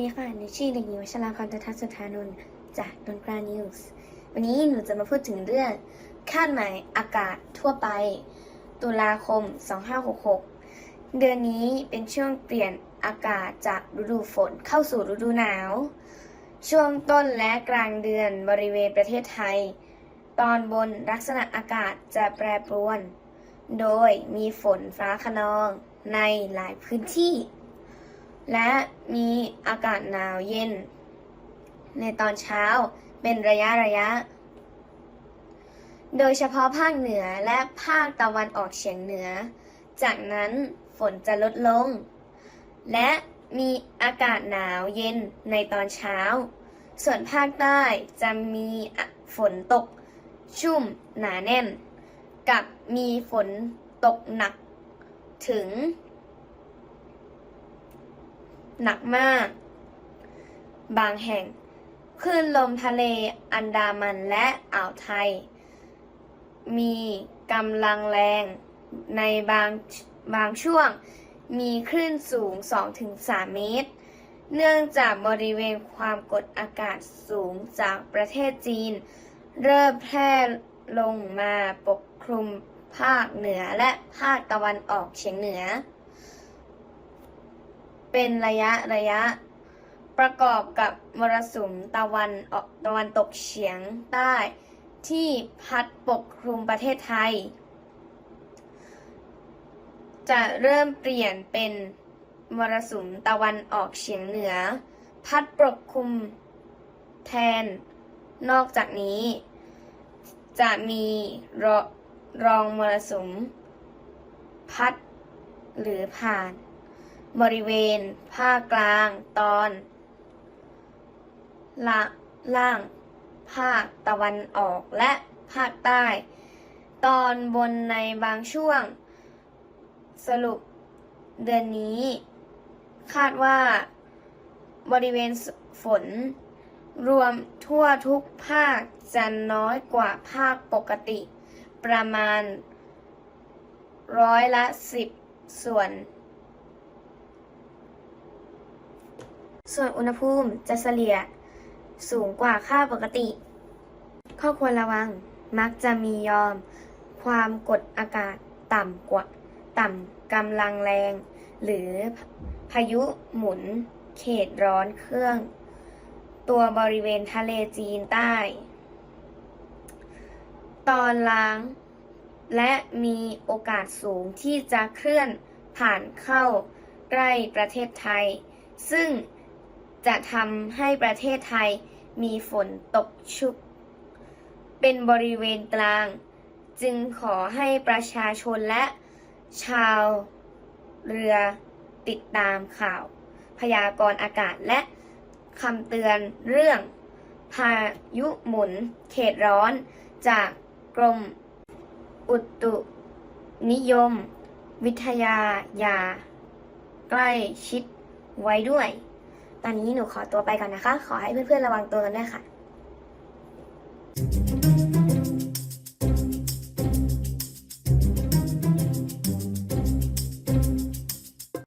ดีค่ะในชื่อเด็กหญิงวชราพรทัศน์สุธานนท์จากดนกรานิวส์ วันนี้หนูจะมาพูดถึงเรื่องคาดหมายอากาศทั่วไป ตุลาคม 2566 เดือนนี้เป็นช่วงเปลี่ยนอากาศจากฤดูฝนเข้าสู่ฤดูหนาว ช่วงต้นและกลางเดือนบริเวณประเทศไทย ตอนบนลักษณะอากาศจะแปรปรวน โดยมีฝนฟ้าขนองในหลายพื้นที่ และมีอากาศหนาวเย็น ในตอนเช้าเป็นระยะระยะ โดยเฉพาะภาคเหนือและภาคตะวันออกเฉียงเหนือ จากนั้นฝนจะลดลง และมีอากาศหนาวเย็นในตอนเช้า ส่วนภาคใต้จะมีฝนตก ชุ่มหนาแน่น กับมีฝนตกหนักถึง หนักมาก บางแห่งคลื่นลมทะเลอันดามันและอ่าวไทย มีกำลังแรงในบางบางช่วงมีคลื่นสูง 2-3 เมตร เนื่องจากบริเวณความกดอากาศสูงจากประเทศจีน เริ่มแพร่ลงมาปกคลุมภาคเหนือและภาคตะวันออกเฉียงเหนือ เป็นระยะระยะ ประกอบกับมรสุมตะวันออกตะวันตกเฉียงใต้ ที่พัดปกคลุมประเทศไทย จะเริ่มเปลี่ยนเป็นมรสุมตะวันออกเฉียงเหนือ พัดปกคลุมแทน นอกจากนี้ จะมีรอรองมรสุม พัดหรือผ่าน บริเวณ ภาคกลาง ตอนละล่าง ภาคตะวันออกและภาคใต้ ตอนบนในบางช่วง สรุปเดือนนี้ คาดว่า บริเวณฝน รวมทั่วทุกภาคจะน้อยกว่าภาคปกติ ประมาณร้อยละสิบส่วน ส่วนอุณหภูมิจะเฉลี่ยสูงกว่าค่าปกติ ข้อควรระวังมักจะมียอม ความกดอากาศต่ำกว่า ต่ำกำลังแรง หรือพายุหมุน เขตร้อนเครื่อง ตัวบริเวณทะเลจีนใต้ ตอนล้าง และมีโอกาสสูงที่จะเคลื่อนผ่านเข้าใกล้ประเทศไทย ซึ่ง จะทำให้ประเทศไทยมีฝนตกชุก เป็นบริเวณกลาง จึงขอให้ประชาชนและชาวเรือติดตามข่าว พยากรณ์อากาศและคำเตือนเรื่อง พายุหมุนเขตร้อนจากกรมอุตุนิยม วิทยาอย่าใกล้ชิดไว้ด้วย ตอนนี้หนูขอตัวไปก่อนนะคะ ขอให้เพื่อนๆระวังตัวกันด้วยค่ะ